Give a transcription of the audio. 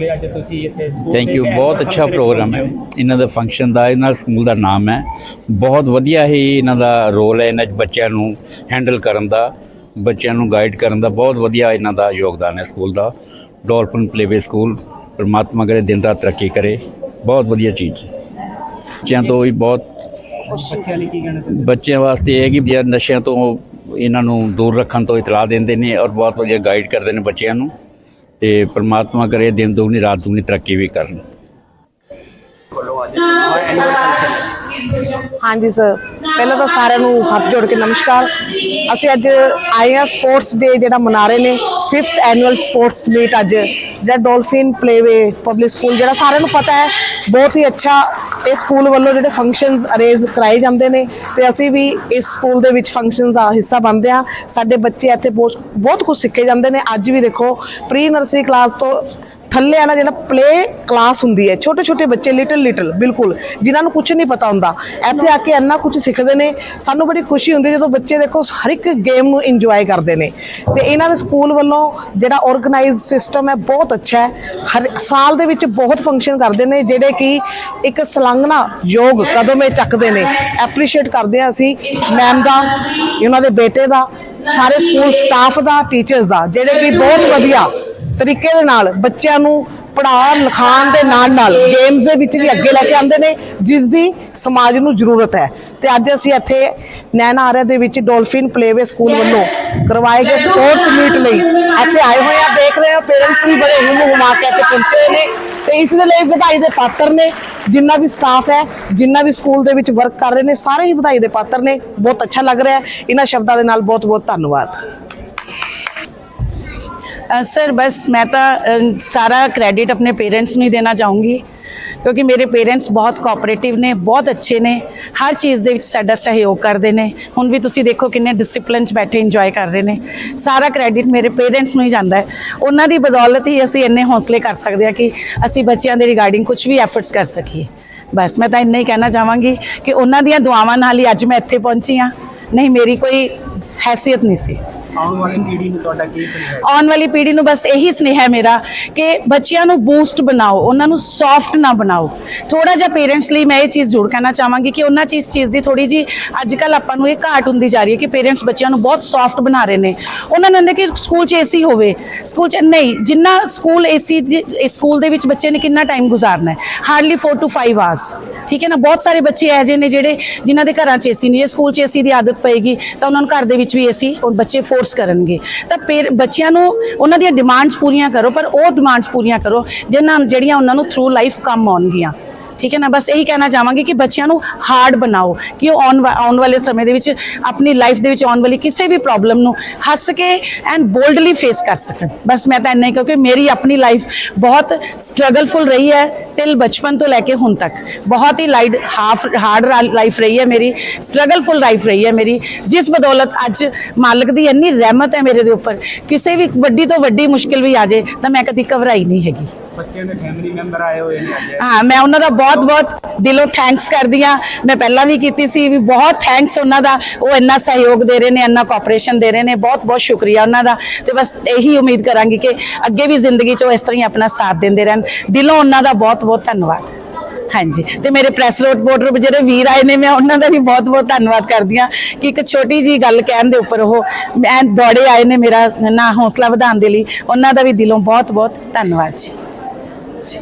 ਕਹੋਗੇ ਅੱਜ ਤੁਸੀਂ ਇੱਥੇ ਸਕੂਲ ਥੈਂਕ ਯੂ ਬਹੁਤ ਅੱਛਾ ਪ੍ਰੋਗਰਾਮ ਹੈ। ਇਹਨਾਂ ਦਾ ਫੰਕਸ਼ਨ ਦਾ ਇਹਨਾਂ ਸਕੂਲ ਦਾ ਨਾਮ ਹੈ। ਬਹੁਤ ਵਧੀਆ ਹੀ ਇਹਨਾਂ ਦਾ ਰੋਲ ਹੈ ਇਹਨਾਂ 'ਚ ਬੱਚਿਆਂ ਨੂੰ ਹੈਂਡਲ ਕਰਨ ਦਾ ਬੱਚਿਆਂ ਨੂੰ ਗਾਈਡ ਕਰਨ ਦਾ ਬਹੁਤ ਵਧੀਆ ਇਹਨਾਂ ਦਾ ਯੋਗਦਾਨ ਹੈ ਸਕੂਲ ਦਾ। ਡੋਲਫਿਨ ਪਲੇਵੇ ਸਕੂਲ ਪਰਮਾਤਮਾ ਕਰੇ ਦਿਨ ਰਾਤ ਤਰੱਕੀ ਕਰੇ। ਬਹੁਤ ਵਧੀਆ ਚੀਜ਼ ਹੈ। ਬੱਚਿਆਂ ਤੋਂ ਵੀ ਬਹੁਤ ਬੱਚਿਆਂ ਲਈ ਕੀ ਕਹਿਣਾ ਚਾਹੁੰਦੇ ਬੱਚਿਆਂ ਵਾਸਤੇ ਇਹ ਹੈ ਕਿ ਨਸ਼ਿਆਂ ਤੋਂ ਇਹਨਾਂ ਨੂੰ ਦੂਰ ਰੱਖਣ ਤੋਂ ਇਤਲਾਹ ਦਿੰਦੇ ਨੇ ਔਰ ਬਹੁਤ ਵਧੀਆ ਗਾਈਡ ਕਰਦੇ ਨੇ ਬੱਚਿਆਂ ਨੂੰ। ਤੇ ਪਰਮਾਤਮਾ ਕਰੇ, ਦਿਨ ਦੁਗਣੀ, ਰਾਤ ਦੁਗਣੀ ਤਰੱਕੀ ਵੀ ਕਰਨ। ਹਾਂਜੀ, ਸਰ। ਪਹਿਲਾਂ ਤਾਂ ਸਾਰਿਆਂ ਨੂੰ ਹੱਥ ਜੋੜ ਕੇ ਨਮਸਕਾਰ। ਅਸੀਂ ਅੱਜ ਆਏ ਹਾਂ ਸਪੋਰਟਸ ਡੇ ਜਿਹੜਾ ਮਨਾ ਰਹੇ ਨੇ। ਫਿਫਥ ਐਨੂਅਲ ਸਪੋਰਟਸ ਮੀਟ ਅੱਜ, ਜਿਹੜਾ ਡੋਲਫਿਨ ਪਲੇਵੇ ਪਬਲਿਕ ਸਕੂਲ ਜਿਹੜਾ ਸਾਰਿਆਂ ਨੂੰ ਪਤਾ ਹੈ, ਬਹੁਤ ਹੀ ਅੱਛਾ ਇਸ ਸਕੂਲ ਵੱਲੋਂ ਜਿਹੜੇ ਫੰਕਸ਼ਨਸ ਅਰੇਂਜ ਕਰਾਏ ਜਾਂਦੇ ਨੇ ਤੇ ਅਸੀਂ ਵੀ ਇਸ ਸਕੂਲ ਦੇ ਵਿੱਚ ਫੰਕਸ਼ਨ ਦਾ ਹਿੱਸਾ ਬਣਦੇ ਹਾਂ। ਸਾਡੇ ਬੱਚੇ ਇੱਥੇ ਬਹੁਤ ਬਹੁਤ ਕੁਝ ਸਿੱਖੇ ਜਾਂਦੇ ਨੇ। ਅੱਜ ਵੀ ਦੇਖੋ ਪ੍ਰੀ ਨਰਸਰੀ ਕਲਾਸ ਤੋਂ ਥੱਲੇ ਵਾਲਾ ਜਿਹੜਾ ਪਲੇ ਕਲਾਸ ਹੁੰਦੀ ਹੈ, ਛੋਟੇ ਛੋਟੇ ਬੱਚੇ ਲਿਟਲ ਲਿਟਲ ਬਿਲਕੁਲ, ਜਿਨ੍ਹਾਂ ਨੂੰ ਕੁਝ ਨਹੀਂ ਪਤਾ ਹੁੰਦਾ। ਇੱਥੇ ਆ ਕੇ ਇੰਨਾ ਕੁਝ ਸਿੱਖਦੇ ਨੇ, ਸਾਨੂੰ ਬੜੀ ਖੁਸ਼ੀ ਹੁੰਦੀ ਜਦੋਂ ਬੱਚੇ ਦੇਖੋ ਹਰ ਇੱਕ ਗੇਮ ਨੂੰ ਇੰਜੋਏ ਕਰਦੇ ਨੇ। ਤੇ ਇਹਨਾਂ ਦੇ ਸਕੂਲ ਵੱਲੋਂ ਜਿਹੜਾ ਆਰਗੇਨਾਈਜ਼ ਸਿਸਟਮ ਹੈ, ਬਹੁਤ ਅੱਛਾ ਹੈ। ਹਰ ਸਾਲ ਦੇ ਵਿੱਚ ਬਹੁਤ ਫੰਕਸ਼ਨ ਕਰਦੇ ਨੇ, ਜਿਹੜੇ ਕਿ ਇੱਕ ਸਲੰਘਣਾ ਯੋਗ ਕਦਮ ਇਹ ਚੱਕਦੇ ਨੇ। ਐਪਰੀਸ਼ੀਏਟ ਕਰਦੇ ਹਾਂ ਅਸੀਂ ਮੈਮ ਦਾ, ਉਹਨਾਂ ਦੇ ਬੇਟੇ ਦਾ ਸਾਰੇ ਸਕੂਲ ਸਟਾਫ ਦਾ ਟੀਚਰਸ ਦਾ ਜਿਹੜੇ ਕਿ ਬਹੁਤ ਵਧੀਆ ਤਰੀਕੇ ਦੇ ਨਾਲ ਬੱਚਿਆਂ ਨੂੰ ਪੜ੍ਹਾ ਲਿਖਾਉਣ ਦੇ ਨਾਲ ਨਾਲ ਗੇਮਸ ਦੇ ਵਿੱਚ ਵੀ ਅੱਗੇ ਲੈ ਕੇ ਆਉਂਦੇ ਨੇ ਜਿਸ ਦੀ ਸਮਾਜ ਨੂੰ ਜ਼ਰੂਰਤ ਹੈ। ਤੇ ਅੱਜ ਅਸੀਂ ਇੱਥੇ ਨੈਣਾ ਆਰਿਆ ਦੇ ਵਿੱਚ ਡੋਲਫਿਨ ਪਲੇਵੇ ਸਕੂਲ ਵੱਲੋਂ ਕਰਵਾਏ ਗਏ ਸਪੋਰਟਸ ਮੀਟ ਲਈ। ਇੱਥੇ ਆਏ ਹੋਏ ਆ ਦੇਖ ਰਹੇ ਹੋ ਪੇਰੈਂਟਸ ਵੀ ਬੜੇ ਹੁਮ ਹੁਮਾ ਕੇ ਇੱਥੇ ਪਹੁੰਚੇ ਨੇ। ਤੇ ਇਸ ਦੇ ਲਈ ਵਧਾਈ ਦੇ ਪਾਤਰ ਨੇ ਜਿੰਨਾ ਵੀ ਸਟਾਫ ਹੈ ਜਿੰਨਾ ਵੀ ਸਕੂਲ ਦੇ ਵਿੱਚ ਵਰਕ ਕਰ ਰਹੇ ਨੇ ਸਾਰੇ ਹੀ ਵਧਾਈ ਦੇ ਪਾਤਰ ਨੇ। ਬਹੁਤ ਅੱਛਾ ਲੱਗ ਰਿਹਾ ਹੈ। ਇਹਨਾਂ ਸ਼ਬਦਾਂ ਦੇ ਨਾਲ ਬਹੁਤ ਬਹੁਤ ਧੰਨਵਾਦ। ਅ, ਸਰ ਬਸ ਮੈਂ ਤਾਂ ਅ, ਸਾਰਾ ਕ੍ਰੈਡਿਟ ਆਪਣੇ ਪੇਰੈਂਟਸ ਨੂੰ ਹੀ ਦੇਣਾ ਚਾਹੂੰਗੀ। ਕਿਉਂਕਿ ਮੇਰੇ ਪੇਰੈਂਟਸ ਬਹੁਤ ਕੋਆਪਰੇਟਿਵ ਨੇ, ਬਹੁਤ ਅੱਛੇ ਨੇ। ਹਰ ਚੀਜ਼ ਦੇ ਵਿੱਚ ਸਾਡਾ ਸਹਿਯੋਗ ਕਰਦੇ ਨੇ। ਹੁਣ ਵੀ ਤੁਸੀਂ ਦੇਖੋ ਕਿੰਨੇ ਡਿਸਪਲਿਨ 'ਚ ਬੈਠੇ ਇੰਜੋਏ ਕਰ ਰਹੇ ਨੇ। ਸਾਰਾ ਕ੍ਰੈਡਿਟ ਮੇਰੇ ਪੇਰੈਂਟਸ ਨੂੰ ਹੀ ਜਾਂਦਾ ਹੈ। ਉਹਨਾਂ ਦੀ ਬਦੌਲਤ ਹੀ ਅਸੀਂ ਇੰਨੇ ਹੌਸਲੇ ਕਰ ਸਕਦੇ ਹਾਂ ਕਿ ਅਸੀਂ ਬੱਚਿਆਂ ਦੇ ਰਿਗਾਰਡਿੰਗ ਕੁਝ ਵੀ ਐਫਰਟਸ ਕਰ ਸਕੀਏ। ਬਸ ਮੈਂ ਤਾਂ ਇੰਨਾ ਹੀ ਕਹਿਣਾ ਚਾਹਾਂਗੀ ਕਿ ਉਹਨਾਂ ਦੀਆਂ ਦੁਆਵਾਂ ਨਾਲ ਹੀ ਅੱਜ ਮੈਂ ਇੱਥੇ ਪਹੁੰਚੀ ਹਾਂ। ਨਹੀਂ, ਮੇਰੀ ਕੋਈ ਹੈਸੀਅਤ ਨਹੀਂ ਸੀ। ਆਉਣ ਵਾਲੀ ਪੀੜ੍ਹੀ ਨੂੰ ਤੁਹਾਡਾ ਕੀ ਸੁਨੇਹਾ ਹੈ? ਆਉਣ ਵਾਲੀ ਪੀੜ੍ਹੀ ਨੂੰ ਬਸ ਇਹੀ ਸੁਨੇਹਾ ਹੈ ਮੇਰਾ ਕਿ ਬੱਚਿਆਂ ਨੂੰ ਬੂਸਟ ਬਣਾਓ, ਉਹਨਾਂ ਨੂੰ ਸੌਫਟ ਨਾ ਬਣਾਓ। ਥੋੜਾ ਜਿਹਾ ਪੇਰੈਂਟਸ ਲਈ ਮੈਂ ਇਹ ਚੀਜ਼ ਜ਼ਰੂਰ ਕਹਿਣਾ ਚਾਹਾਂਗੀ ਕਿ ਉਹਨਾਂ ਚੀਜ਼ ਚੀਜ਼ ਦੀ ਥੋੜੀ ਜੀ ਅੱਜ ਕੱਲ ਆਪਾਂ ਨੂੰ ਇਹ ਘਾਟ ਹੁੰਦੀ ਜਾ ਰਹੀ ਹੈ ਕਿ ਪੇਰੈਂਟਸ ਬੱਚਿਆਂ ਨੂੰ ਬਹੁਤ ਸੌਫਟ ਬਣਾ ਰਹੇ ਨੇ। ਉਹਨਾਂ ਨੇ ਕਹਿੰਦੇ ਕਿ ਸਕੂਲ 'ਚ ਏਸੀ ਹੋਵੇ ਸਕੂਲ 'ਚ ਨਹੀਂ, ਜਿੰਨਾ ਸਕੂਲ ਏਸੀ ਸਕੂਲ ਦੇ ਵਿੱਚ ਬੱਚੇ ਨੇ ਕਿੰਨਾ ਟਾਈਮ ਗੁਜ਼ਾਰਨਾ ਹੈ? ਹਾਰਡਲੀ 4 ਟੂ 5 ਆਵਰਸ ਠੀਕ ਹੈ ਨਾ? ਬਹੁਤ ਸਾਰੇ ਬੱਚੇ ਇਹੋ ਜਿਹੇ ਨੇ ਜਿਹੜੇ ਜਿਨ੍ਹਾਂ ਦੇ ਘਰਾਂ 'ਚ ਏਸੀ ਨਹੀਂ ਹੈ। ਸਕੂਲ 'ਚ ਏਸੀ ਦੀ ਆਦਤ ਪਏਗੀ ਤਾਂ ਉਹਨਾਂ ਨੂੰ ਘਰ ਦੇ ਵਿੱਚ ਵੀ ਏਸੀ ਉਹ ਬੱਚੇ ਫੋਰਸ ਕਰਨਗੇ। ਤਾਂ ਪੇਰ ਬੱਚਿਆਂ ਨੂੰ ਉਹਨਾਂ ਦੀਆਂ ਡਿਮਾਂਡਸ ਪੂਰੀਆਂ ਕਰੋ, ਪਰ ਉਹ ਡਿਮਾਂਡਸ ਪੂਰੀਆਂ ਕਰੋ ਜਿਨ੍ਹਾਂ ਜਿਹੜੀਆਂ ਉਹਨਾਂ ਨੂੰ ਥਰੂ ਲਾਈਫ ਕੰਮ ਆਉਣਗੀਆਂ। ਠੀਕ ਹੈ ਨਾ? ਬਸ ਇਹੀ ਕਹਿਣਾ ਚਾਹਾਂਗੀ ਕਿ ਬੱਚਿਆਂ ਨੂੰ ਹਾਰਡ ਬਣਾਓ ਕਿ ਉਹ ਆਉਣ ਵਾ- ਆਉਣ ਵਾਲੇ ਸਮੇਂ ਦੇ ਵਿੱਚ ਆਪਣੀ ਲਾਈਫ ਦੇ ਵਿੱਚ ਆਉਣ ਵਾਲੀ ਕਿਸੇ ਵੀ ਪ੍ਰੋਬਲਮ ਨੂੰ ਹੱਸ ਕੇ ਐਂਡ ਬੋਲਡਲੀ ਫੇਸ ਕਰ ਸਕਣ। ਬਸ ਮੈਂ ਤਾਂ ਇੰਨਾ ਹੀ ਕਿਉਂਕਿ ਮੇਰੀ ਆਪਣੀ ਲਾਈਫ ਬਹੁਤ ਸਟਰਗਲਫੁਲ ਰਹੀ ਹੈ ਟਿਲ ਬਚਪਨ ਤੋਂ ਲੈ ਕੇ ਹੁਣ ਤੱਕ। ਬਹੁਤ ਹੀ ਲਾਈਟ ਹਾਫ ਹਾਰਡ ਲਾਈਫ ਰਹੀ ਹੈ ਮੇਰੀ ਸਟਰਗਲਫੁਲ ਲਾਈਫ ਰਹੀ ਹੈ ਮੇਰੀ। ਜਿਸ ਬਦੌਲਤ ਅੱਜ ਮਾਲਕ ਦੀ ਇੰਨੀ ਰਹਿਮਤ ਹੈ ਮੇਰੇ ਦੇ ਉੱਪਰ, ਕਿਸੇ ਵੀ ਵੱਡੀ ਤੋਂ ਵੱਡੀ ਮੁਸ਼ਕਿਲ ਵੀ ਆ ਜਾਏ ਤਾਂ ਮੈਂ ਕਦੀ ਘਬਰਾਈ ਨਹੀਂ ਹੈਗੀ। ਬੱਚਿਆਂ ਦੇ ਫੈਮਿਲੀ ਮੈਂਬਰ ਆਏ ਹੋਏ ਨੇ ਅੱਜ। ਹਾਂ, ਮੈਂ ਉਹਨਾਂ ਦਾ ਬਹੁਤ ਬਹੁਤ ਦਿਲੋਂ ਥੈਂਕਸ ਕਰਦੀ ਹਾਂ। ਮੈਂ ਪਹਿਲਾਂ ਵੀ ਕੀਤੀ ਸੀ, ਵੀ ਬਹੁਤ ਥੈਂਕਸ ਉਹਨਾਂ ਦਾ। ਉਹ ਇੰਨਾ ਸਹਿਯੋਗ ਦੇ ਰਹੇ ਨੇ, ਇੰਨਾ ਕੋਆਪਰੇਸ਼ਨ ਦੇ ਰਹੇ ਨੇ। ਬਹੁਤ ਬਹੁਤ ਸ਼ੁਕਰੀਆ ਉਹਨਾਂ ਦਾ। ਤੇ ਬਸ ਇਹੀ ਉਮੀਦ ਕਰਾਂਗੀ ਕਿ ਅੱਗੇ ਵੀ ਜ਼ਿੰਦਗੀ 'ਚ ਉਹ ਇਸ ਤਰ੍ਹਾਂ ਹੀ ਆਪਣਾ ਸਾਥ ਦਿੰਦੇ ਰਹਿਣ। ਦਿਲੋਂ ਉਹਨਾਂ ਦਾ ਬਹੁਤ ਬਹੁਤ ਧੰਨਵਾਦ। ਹਾਂਜੀ। ਤੇ ਮੇਰੇ ਪ੍ਰੈਸ ਰਿਪੋਰਟਰ ਜਿਹੜੇ ਵੀਰ ਆਏ ਨੇ, ਮੈਂ ਉਹਨਾਂ ਦਾ ਵੀ ਬਹੁਤ ਬਹੁਤ ਧੰਨਵਾਦ ਕਰਦੀ ਹਾਂ ਕਿ ਇੱਕ ਛੋਟੀ ਜੀ ਗੱਲ ਕਹਿਣ ਦੇ ਉੱਪਰ ਉਹ ਮੈਂ ਦੌੜੇ ਆਏ ਨੇ ਮੇਰਾ ਨਾ ਹੌਸਲਾ ਵਧਾਉਣ ਦੇ ਲਈ। ਉਹਨਾਂ ਦਾ ਵੀ ਦਿਲੋਂ ਬਹੁਤ ਬਹੁਤ ਧੰਨਵਾਦ ਜੀ। делать.